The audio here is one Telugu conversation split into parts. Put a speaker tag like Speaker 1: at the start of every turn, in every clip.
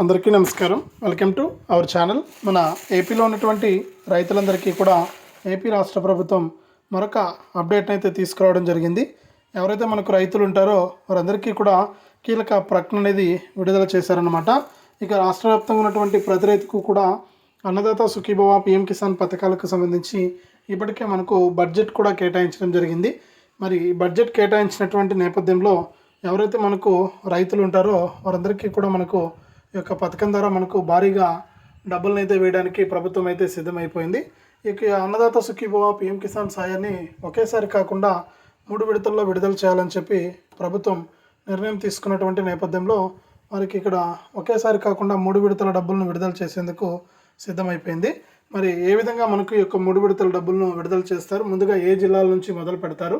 Speaker 1: అందరికీ నమస్కారం. Welcome to our channel. మన ఏపీలో ఉన్నటువంటి రైతులందరికీ కూడా ఏపీ రాష్ట్ర ప్రభుత్వం మరొక అప్డేట్ అయితే తీసుకురావడం జరిగింది. ఎవరైతే మనకు రైతులు ఉంటారో వారందరికీ కూడా కీలక ప్రకటన అనేది విడుదల చేశారనమాట ఇక రాష్ట్ర వ్యాప్తంగా ఉన్నటువంటి ప్రతి రైతుకు కూడా అన్నదాత సుఖీభవ పిఎం కిసాన్ పథకాలకు సంబంధించి ఇప్పటికే మనకు బడ్జెట్ కూడా కేటాయించడం జరిగింది. మరి బడ్జెట్ కేటాయించినటువంటి నేపథ్యంలో ఎవరైతే మనకు రైతులు ఉంటారో వారందరికీ కూడా మనకు యొక్క పథకం ద్వారా మనకు భారీగా డబ్బులను అయితే వేయడానికి ప్రభుత్వం అయితే సిద్ధమైపోయింది. ఇక అన్నదాత సుఖీభవ పిఎం కిసాన్ సాయాన్ని ఒకేసారి కాకుండా మూడు విడతల్లో విడుదల చేయాలని చెప్పి ప్రభుత్వం నిర్ణయం తీసుకున్నటువంటి నేపథ్యంలో వారికి ఇక్కడ ఒకేసారి కాకుండా మూడు విడతల డబ్బులను విడుదల చేసేందుకు సిద్ధమైపోయింది. మరి ఏ విధంగా మనకు ఈ యొక్క మూడు విడతల డబ్బులను విడుదల చేస్తారు? ముందుగా ఏ జిల్లాల నుంచి మొదలు పెడతారు?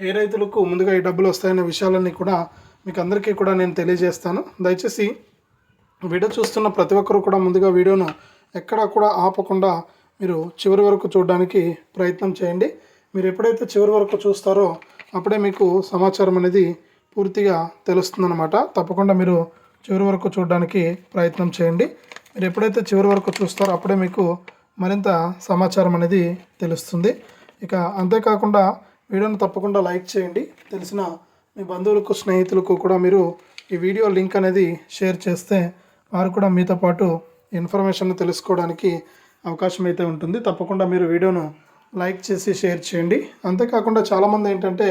Speaker 1: ఏ రైతులకు ముందుగా ఈ డబ్బులు వస్తాయనే విషయాలన్నీ కూడా మీకు అందరికీ కూడా నేను తెలియజేస్తాను. దయచేసి వీడియో చూస్తున్న ప్రతి ఒక్కరు కూడా ముందుగా వీడియోను ఎక్కడా కూడా ఆపకుండా మీరు చివరి వరకు చూడడానికి ప్రయత్నం చేయండి. మీరు ఎప్పుడైతే చివరి వరకు చూస్తారో అప్పుడే మీకు సమాచారం అనేది పూర్తిగా తెలుస్తుందన్నమాట. తప్పకుండా మీరు చివరి వరకు చూడడానికి ప్రయత్నం చేయండి. మీరు ఎప్పుడైతే చివరి వరకు చూస్తారో అప్పుడే మీకు మరింత సమాచారం అనేది తెలుస్తుంది. ఇక అంతేకాకుండా వీడియోను తప్పకుండా లైక్ చేయండి. తెలిసిన మీ బంధువులకు స్నేహితులకు కూడా మీరు ఈ వీడియో లింక్ అనేది షేర్ చేస్తే వారు కూడా మీతో పాటు ఇన్ఫర్మేషన్ తెలుసుకోవడానికి అవకాశం అయితే ఉంటుంది. తప్పకుండా మీరు వీడియోను లైక్ చేసి షేర్ చేయండి. అంతేకాకుండా చాలామంది ఏంటంటే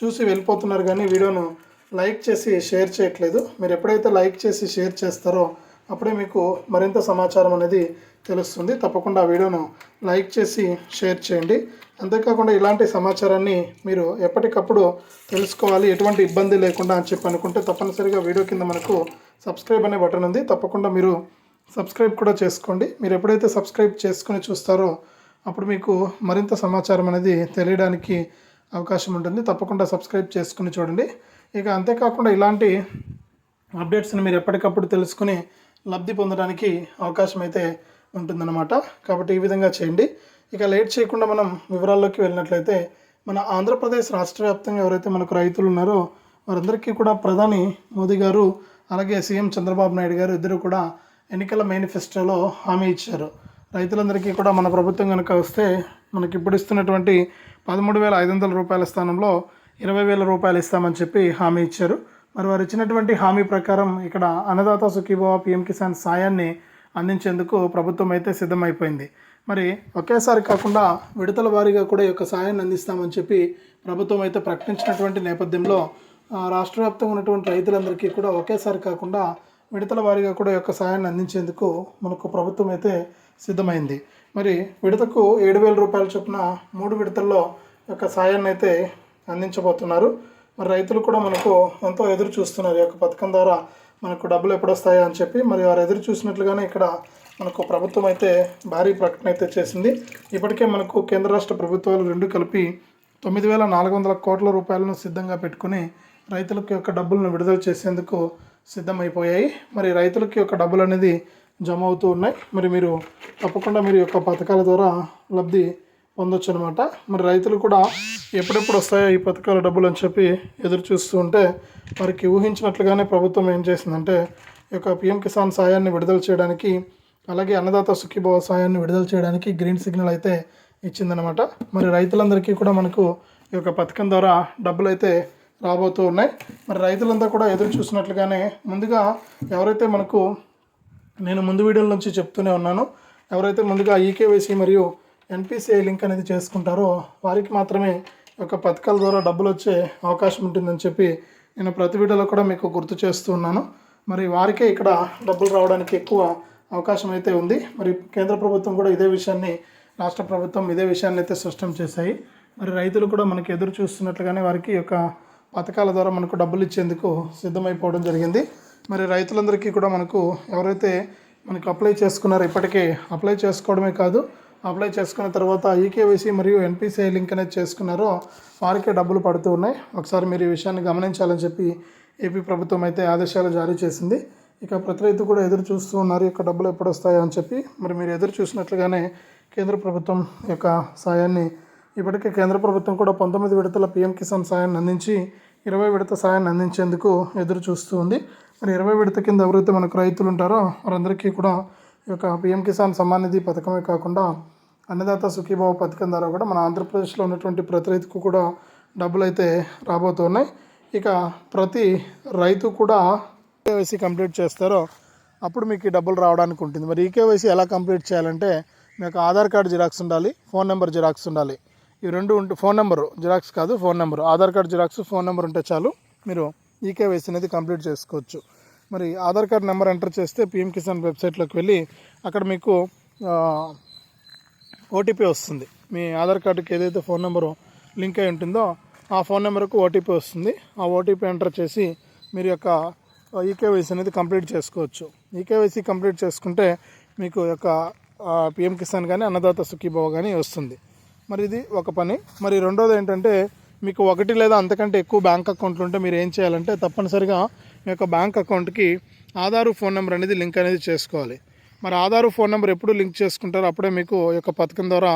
Speaker 1: చూసి వెళ్ళిపోతున్నారు కానీ వీడియోను లైక్ చేసి షేర్ చేయట్లేదు. మీరు ఎప్పుడైతే లైక్ చేసి షేర్ చేస్తారో అప్పుడే మీకు మరింత సమాచారం అనేది తెలుస్తుంది. తప్పకుండా ఆ వీడియోను లైక్ చేసి షేర్ చేయండి. అంతేకాకుండా ఇలాంటి సమాచారాన్ని మీరు ఎప్పటికప్పుడు తెలుసుకోవాలి ఎటువంటి ఇబ్బంది లేకుండా అని చెప్పి అనుకుంటే తప్పనిసరిగా వీడియో కింద మనకు సబ్స్క్రైబ్ అనే బటన్ ఉంది. తప్పకుండా మీరు సబ్స్క్రైబ్ కూడా చేసుకోండి. మీరు ఎప్పుడైతే సబ్స్క్రైబ్ చేసుకుని చూస్తారో అప్పుడు మీకు మరింత సమాచారం అనేది తెలియడానికి అవకాశం ఉంటుంది. తప్పకుండా సబ్స్క్రైబ్ చేసుకుని చూడండి. ఇక అంతేకాకుండా ఇలాంటి అప్డేట్స్ని మీరు ఎప్పటికప్పుడు తెలుసుకుని లబ్ధి పొందడానికి అవకాశం అయితే ఉంటుందన్నమాట. కాబట్టి ఈ విధంగా చేయండి. ఇక లేట్ చేయకుండా మనం వివరాల్లోకి వెళ్ళినట్లయితే మన ఆంధ్రప్రదేశ్ రాష్ట్ర వ్యాప్తంగా ఎవరైతే మనకు రైతులు ఉన్నారో వారందరికీ కూడా ప్రధాని మోదీ గారు అలాగే సీఎం చంద్రబాబు నాయుడు గారు ఇద్దరు కూడా ఎన్నికల మేనిఫెస్టోలో హామీ ఇచ్చారు. రైతులందరికీ కూడా మన ప్రభుత్వం కనుక వస్తే మనకి ఇప్పుడు ఇస్తున్నటువంటి పదమూడు వేల ఐదు వందల రూపాయల స్థానంలో ఇరవై వేల రూపాయలు ఇస్తామని చెప్పి హామీ ఇచ్చారు. మరి వారు ఇచ్చినటువంటి హామీ ప్రకారం ఇక్కడ అన్నదాత సుఖీభావ పిఎం కిసాన్ సాయాన్ని అందించేందుకు ప్రభుత్వం అయితే సిద్ధమైపోయింది. మరి ఒకేసారి కాకుండా విడతల వారీగా కూడా ఈ యొక్క సాయాన్ని అందిస్తామని చెప్పి ప్రభుత్వం అయితే ప్రకటించినటువంటి నేపథ్యంలో రాష్ట్ర వ్యాప్తంగా ఉన్నటువంటి రైతులందరికీ కూడా ఒకేసారి కాకుండా విడతల వారీగా కూడా ఈ యొక్క సాయాన్ని అందించేందుకు మనకు ప్రభుత్వం అయితే సిద్ధమైంది. మరి విడతకు ఏడు వేల రూపాయల చొప్పున మూడు విడతల్లో యొక్క సాయాన్ని అయితే అందించబోతున్నారు. మరి రైతులు కూడా మనకు ఎంతో ఎదురు చూస్తున్నారు. ఈ యొక్క పథకం ద్వారా మనకు డబ్బులు ఎప్పుడొస్తాయా అని చెప్పి మరి వారు ఎదురు చూసినట్లుగానే ఇక్కడ మనకు ప్రభుత్వం అయితే భారీ ప్రకటన అయితే చేసింది. ఇప్పటికే మనకు కేంద్ర రాష్ట్ర ప్రభుత్వాలు రెండు కలిపి తొమ్మిది వేల నాలుగు వందల కోట్ల రూపాయలను సిద్ధంగా పెట్టుకుని రైతులకు యొక్క డబ్బులను విడుదల చేసేందుకు సిద్ధమైపోయాయి. మరి రైతులకి యొక్క డబ్బులు అనేది జమ అవుతూ ఉన్నాయి. మరి మీరు తప్పకుండా మీరు యొక్క పథకాల ద్వారా లబ్ధి పొందొచ్చు అనమాట మరి రైతులు కూడా ఎప్పుడెప్పుడు వస్తాయో ఈ పథకాల డబ్బులు అని చెప్పి ఎదురు చూస్తూ ఉంటే వారికి ఊహించినట్లుగానే ప్రభుత్వం ఏం చేసిందంటే ఈ యొక్క పిఎం కిసాన్ సాయాన్ని విడుదల చేయడానికి అలాగే అన్నదాత సుఖీభవ సాయాన్ని విడుదల చేయడానికి గ్రీన్ సిగ్నల్ అయితే ఇచ్చిందనమాట మరి రైతులందరికీ కూడా మనకు ఈ యొక్క పథకం ద్వారా డబ్బులు అయితే రాబోతూ ఉన్నాయి. మరి రైతులంతా కూడా ఎదురు చూసినట్లుగానే ముందుగా ఎవరైతే మనకు నేను ముందు వీడియోల నుంచి చెప్తూనే ఉన్నాను ఎవరైతే ముందుగా ఈకేవైసీ మరియు ఎన్పిసిఐ లింక్ అనేది చేసుకుంటారో వారికి మాత్రమే ఒక పథకాల ద్వారా డబ్బులు వచ్చే అవకాశం ఉంటుందని చెప్పి నేను ప్రతి వీడియోలో కూడా మీకు గుర్తు చేస్తూ ఉన్నాను. మరి వారికే ఇక్కడ డబ్బులు రావడానికి ఎక్కువ అవకాశం అయితే ఉంది. మరి కేంద్ర ప్రభుత్వం కూడా ఇదే విషయాన్ని రాష్ట్ర ప్రభుత్వం ఇదే విషయాన్ని అయితే స్పష్టం చేశాయి. మరి రైతులు కూడా మనకి ఎదురు చూస్తున్నట్లుగానే వారికి యొక్క పథకాల ద్వారా మనకు డబ్బులు ఇచ్చేందుకు సిద్ధమైపోవడం జరిగింది. మరి రైతులందరికీ కూడా మనకు ఎవరైతే మనకు అప్లై చేసుకున్నారో ఇప్పటికే అప్లై చేసుకోవడమే కాదు అప్లై చేసుకున్న తర్వాత ఈకేవైసీ మరియు ఎన్పిసిఐ లింక్ అనేది చేసుకున్నారో వారికే డబ్బులు పడుతూ ఉన్నాయి. ఒకసారి మీరు ఈ విషయాన్ని గమనించాలని చెప్పి ఏపీ ప్రభుత్వం అయితే ఆదేశాలు జారీ చేసింది. ఇక ప్రతి రైతు కూడా ఎదురు చూస్తూ ఉన్నారు ఇక డబ్బులు ఎప్పుడు వస్తాయో అని చెప్పి. మరి మీరు ఎదురు చూసినట్లుగానే కేంద్ర ప్రభుత్వం యొక్క సాయాన్ని ఇప్పటికే కేంద్ర ప్రభుత్వం కూడా పంతొమ్మిది విడతల పిఎం కిసాన్ సాయాన్ని అందించి ఇరవై విడత సాయాన్ని అందించేందుకు ఎదురు చూస్తూ ఉంది. మరి ఇరవై విడత కింద ఎవరైతే మనకు రైతులు ఉంటారో వారందరికీ కూడా ఈ యొక్క పిఎం కిసాన్ సమ్మాన్ నిధి పథకమే కాకుండా అన్నదాత సుఖీభావ పథకం ద్వారా కూడా మన ఆంధ్రప్రదేశ్లో ఉన్నటువంటి ప్రతి రైతుకు కూడా డబ్బులు అయితే రాబోతున్నాయి. ఇక ప్రతి రైతు కూడా కేవైసీ కంప్లీట్ చేస్తారో అప్పుడు మీకు డబ్బులు రావడానికి ఉంటుంది. మరి ఈ కేవైసీ ఎలా కంప్లీట్ చేయాలంటే మీకు ఆధార్ కార్డు జిరాక్స్ ఉండాలి ఫోన్ నెంబర్ జిరాక్స్ ఉండాలి. ఇవి రెండు ఉంటే ఫోన్ నెంబరు జిరాక్స్ కాదు phone number. Aadhaar card xerox phone number ఉంటే చాలు మీరు ఈ కేవైసీ అనేది కంప్లీట్ చేసుకోవచ్చు. మరి ఆధార్ కార్డ్ నెంబర్ ఎంటర్ చేస్తే పిఎం కిసాన్ వెబ్సైట్లోకి వెళ్ళి అక్కడ మీకు ఓటీపీ వస్తుంది. మీ ఆధార్ కార్డుకి ఏదైతే ఫోన్ నెంబరు లింక్ అయి ఉంటుందో ఆ ఫోన్ నెంబర్కు ఓటీపీ వస్తుంది. ఆ ఓటీపీ ఎంటర్ చేసి మీరు యొక్క ఈకేవైసీ అనేది కంప్లీట్ చేసుకోవచ్చు. ఈకేవైసీ కంప్లీట్ చేసుకుంటే మీకు యొక్క పిఎం కిసాన్ కానీ అన్నదాత సుఖీభావ కానీ వస్తుంది. మరి ఇది ఒక పని. మరి రెండోది ఏంటంటే మీకు ఒకటి లేదా అంతకంటే ఎక్కువ బ్యాంక్ అకౌంట్లు ఉంటే మీరు ఏం చేయాలంటే తప్పనిసరిగా మీ యొక్క బ్యాంక్ అకౌంట్కి ఆధారు ఫోన్ నెంబర్ అనేది లింక్ అనేది చేసుకోవాలి. మరి ఆధారు ఫోన్ నెంబర్ ఎప్పుడు లింక్ చేసుకుంటారో అప్పుడే మీకు యొక్క పథకం ద్వారా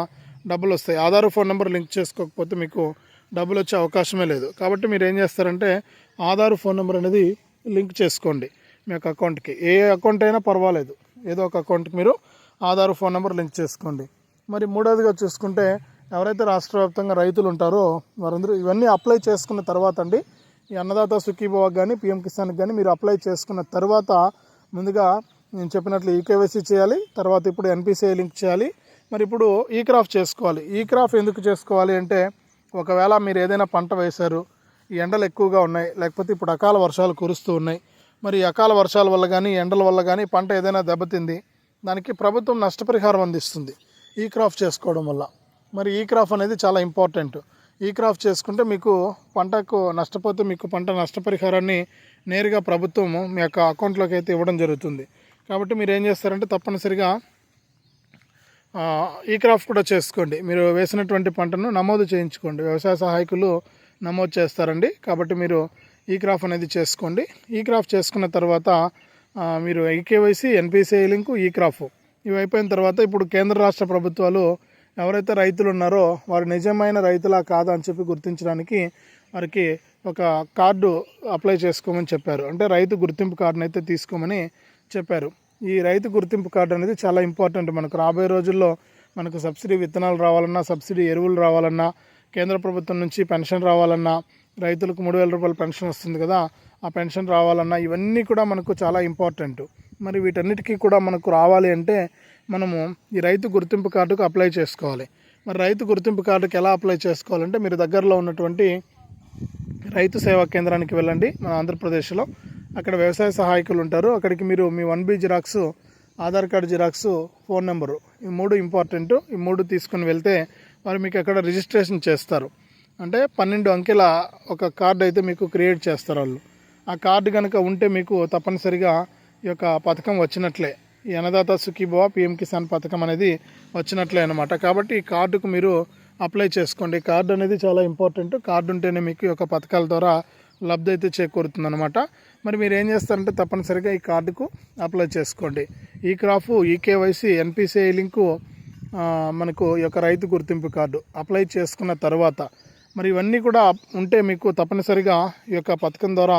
Speaker 1: డబ్బులు వస్తాయి. ఆధారు ఫోన్ నెంబర్ లింక్ చేసుకోకపోతే మీకు డబ్బులు వచ్చే అవకాశమే లేదు. కాబట్టి మీరు ఏం చేస్తారంటే ఆధారు ఫోన్ నెంబర్ అనేది లింక్ చేసుకోండి మీ యొక్క అకౌంట్కి. ఏ అకౌంట్ అయినా పర్వాలేదు. ఏదో ఒక అకౌంట్కి మీరు ఆధార్ ఫోన్ నెంబర్ లింక్ చేసుకోండి. మరి మూడవదిగా చూసుకుంటే ఎవరైతే రాష్ట్ర వ్యాప్తంగా రైతులు ఉంటారో వారందరూ ఇవన్నీ అప్లై చేసుకున్న తర్వాత అండి ఈ అన్నదాత సుఖీభావకు కానీ పిఎం కిసాన్కి కానీ మీరు అప్లై చేసుకున్న తర్వాత ముందుగా నేను చెప్పినట్లు ఈకేవైసీ చేయాలి తర్వాత ఇప్పుడు ఎన్పిసిఐ లింక్ చేయాలి. మరి ఇప్పుడు ఈ క్రాఫ్ చేసుకోవాలి. ఈ క్రాఫ్ ఎందుకు చేసుకోవాలి అంటే ఒకవేళ మీరు ఏదైనా పంట వేశారు ఈ ఎండలు ఎక్కువగా ఉన్నాయి. లేకపోతే ఇప్పుడు అకాల వర్షాలు కురుస్తూ ఉన్నాయి. మరి అకాల వర్షాల వల్ల కానీ ఎండల వల్ల కానీ పంట ఏదైనా దెబ్బతింది. దానికి ప్రభుత్వం నష్టపరిహారం అందిస్తుంది. ఈ క్రాప్ చేసుకోవడం వల్ల. మరి ఈ క్రాఫ్ అనేది చాలా ఇంపార్టెంట్. ఈ క్రాప్ చేసుకుంటే మీకు పంటకు నష్టపోతే మీకు పంట నష్టపరిహారాన్ని నేరుగా ప్రభుత్వం మీ యొక్క అకౌంట్లోకి అయితే ఇవ్వడం జరుగుతుంది. కాబట్టి మీరు ఏం చేస్తారంటే తప్పనిసరిగా ఈ క్రాఫ్ కూడా చేసుకోండి. మీరు వేసినటువంటి పంటను నమోదు చేయించుకోండి. వ్యవసాయ సహాయకులు నమోదు చేస్తారండి. కాబట్టి మీరు ఈ క్రాఫ్ అనేది చేసుకోండి. ఈ క్రాఫ్ చేసుకున్న తర్వాత మీరు ఈకేవైసీ ఎన్పిసిఐ లింకు ఈ క్రాఫ్ ఇవి అయిపోయిన తర్వాత ఇప్పుడు కేంద్ర రాష్ట్ర ప్రభుత్వాలు ఎవరైతే రైతులు ఉన్నారో వారు నిజమైన రైతులా కాదా అని చెప్పి గుర్తించడానికి వారికి ఒక కార్డు అప్లై చేసుకోమని చెప్పారు. అంటే రైతు గుర్తింపు కార్డుని అయితే తీసుకోమని చెప్పారు. ఈ రైతు గుర్తింపు కార్డు అనేది చాలా ఇంపార్టెంట్. మనకు రాబోయే రోజుల్లో మనకు సబ్సిడీ విత్తనాలు రావాలన్నా సబ్సిడీ ఎరువులు రావాలన్నా కేంద్ర ప్రభుత్వం నుంచి పెన్షన్ రావాలన్నా రైతులకు మూడు వేల రూపాయల పెన్షన్ వస్తుంది కదా ఆ పెన్షన్ రావాలన్నా ఇవన్నీ కూడా మనకు చాలా ఇంపార్టెంట్. మరి వీటన్నిటికీ కూడా మనకు రావాలి అంటే మనము ఈ రైతు గుర్తింపు కార్డుకు అప్లై చేసుకోవాలి. మరి రైతు గుర్తింపు కార్డుకి ఎలా అప్లై చేసుకోవాలంటే మీరు దగ్గరలో ఉన్నటువంటి రైతు సేవా కేంద్రానికి వెళ్ళండి మన ఆంధ్రప్రదేశ్లో. అక్కడ వ్యవసాయ సహాయకులు ఉంటారు. అక్కడికి మీరు మీ one B xerox Aadhaar card xerox phone number ఈ మూడు ఇంపార్టెంట్. ఈ మూడు తీసుకుని వెళ్తే వారు మీకు అక్కడ రిజిస్ట్రేషన్ చేస్తారు. అంటే పన్నెండు అంకెల ఒక కార్డు అయితే మీకు క్రియేట్ చేస్తారు వాళ్ళు. ఆ కార్డు కనుక ఉంటే మీకు తప్పనిసరిగా ఈ యొక్క పథకం వచ్చినట్లే. ఈ అన్నదాత సుఖీభవ పిఎం కిసాన్ పథకం అనేది వచ్చినట్లే అనమాట కాబట్టి ఈ కార్డుకు మీరు అప్లై చేసుకోండి. కార్డు అనేది చాలా ఇంపార్టెంట్. కార్డు ఉంటేనే మీకు ఈ యొక్క పథకాల ద్వారా లబ్ధి అయితే చేకూరుతుంది అనమాట మరి మీరు ఏం చేస్తారంటే తప్పనిసరిగా ఈ కార్డుకు అప్లై చేసుకోండి. ఈ క్రాఫ్ ఈకేవైసీ ఎన్పిసిఐ లింకు మనకు ఈ యొక్క రైతు గుర్తింపు కార్డు అప్లై చేసుకున్న తర్వాత మరి ఇవన్నీ కూడా ఉంటే మీకు తప్పనిసరిగా ఈ యొక్క పథకం ద్వారా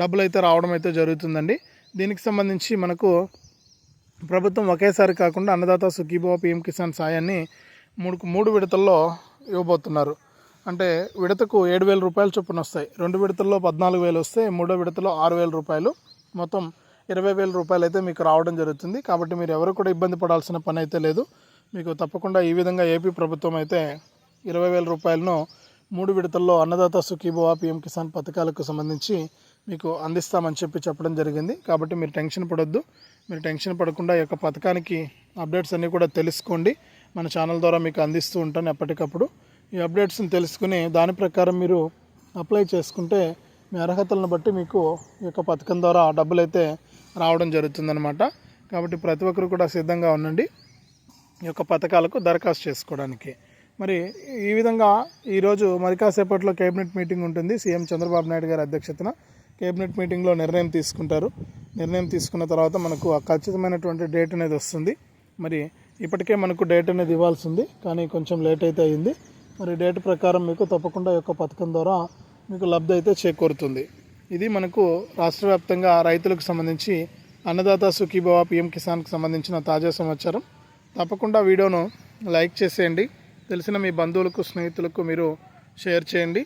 Speaker 1: డబ్బులు అయితే రావడం అయితే జరుగుతుందండి. దీనికి సంబంధించి మనకు ప్రభుత్వం ఒకేసారి కాకుండా అన్నదాత సుఖీభావ పిఎం కిసాన్ సాయాన్ని మూడు మూడు విడతల్లో ఇవ్వబోతున్నారు. అంటే విడతకు ఏడు వేల రూపాయలు చొప్పున వస్తాయి. రెండు విడతల్లో పద్నాలుగు వేలు వస్తే మూడో విడతలో ఆరు వేల రూపాయలు. మొత్తం ఇరవై వేల రూపాయలు అయితే మీకు రావడం జరుగుతుంది. కాబట్టి మీరు ఎవరు కూడా ఇబ్బంది పడాల్సిన పని అయితే లేదు. మీకు తప్పకుండా ఈ విధంగా ఏపీ ప్రభుత్వం అయితే ఇరవై వేల రూపాయలను మూడు విడతల్లో అన్నదాత సుఖీభవ పిఎం కిసాన్ పథకాలకు సంబంధించి మీకు అందిస్తామని చెప్పి చెప్పడం జరిగింది. కాబట్టి మీరు టెన్షన్ పడొద్దు. మీరు టెన్షన్ పడకుండా ఈ యొక్క పథకానికి అప్డేట్స్ అన్నీ కూడా తెలుసుకోండి. మన ఛానల్ ద్వారా మీకు అందిస్తూ ఉంటాను ఎప్పటికప్పుడు. ఈ అప్డేట్స్ని తెలుసుకుని దాని ప్రకారం మీరు అప్లై చేసుకుంటే మీ అర్హతలను బట్టి మీకు ఈ యొక్క పథకం ద్వారా డబ్బులు అయితే రావడం జరుగుతుందన్నమాట. కాబట్టి ప్రతి ఒక్కరు కూడా సిద్ధంగా ఉండండి. ఈ యొక్క పథకాలకు దరఖాస్తు చేసుకోవడానికి. మరి ఈ విధంగా ఈరోజు మరి కాసేపట్లో కేబినెట్ మీటింగ్ ఉంటుంది. సీఎం చంద్రబాబు నాయుడు గారి అధ్యక్షతన కేబినెట్ మీటింగ్లో నిర్ణయం తీసుకుంటారు. నిర్ణయం తీసుకున్న తర్వాత మనకు ఆ ఖచ్చితమైనటువంటి డేట్ అనేది వస్తుంది. మరి ఇప్పటికే మనకు డేట్ అనేది ఇవ్వాల్సి ఉంది. కానీ కొంచెం లేట్ అయితే అయింది. మరి డేట్ ప్రకారం మీకు తప్పకుండా ఈ యొక్క పథకం ద్వారా మీకు లబ్ధి అయితే చేకూరుతుంది. ఇది మనకు రాష్ట్ర వ్యాప్తంగా రైతులకు సంబంధించి అన్నదాత సుఖీభవ పిఎం కిసాన్కి సంబంధించిన తాజా సమాచారం. తప్పకుండా వీడియోను లైక్ చేసేయండి. తెలిసిన మీ బంధువులకు స్నేహితులకు మీరు షేర్ చేయండి.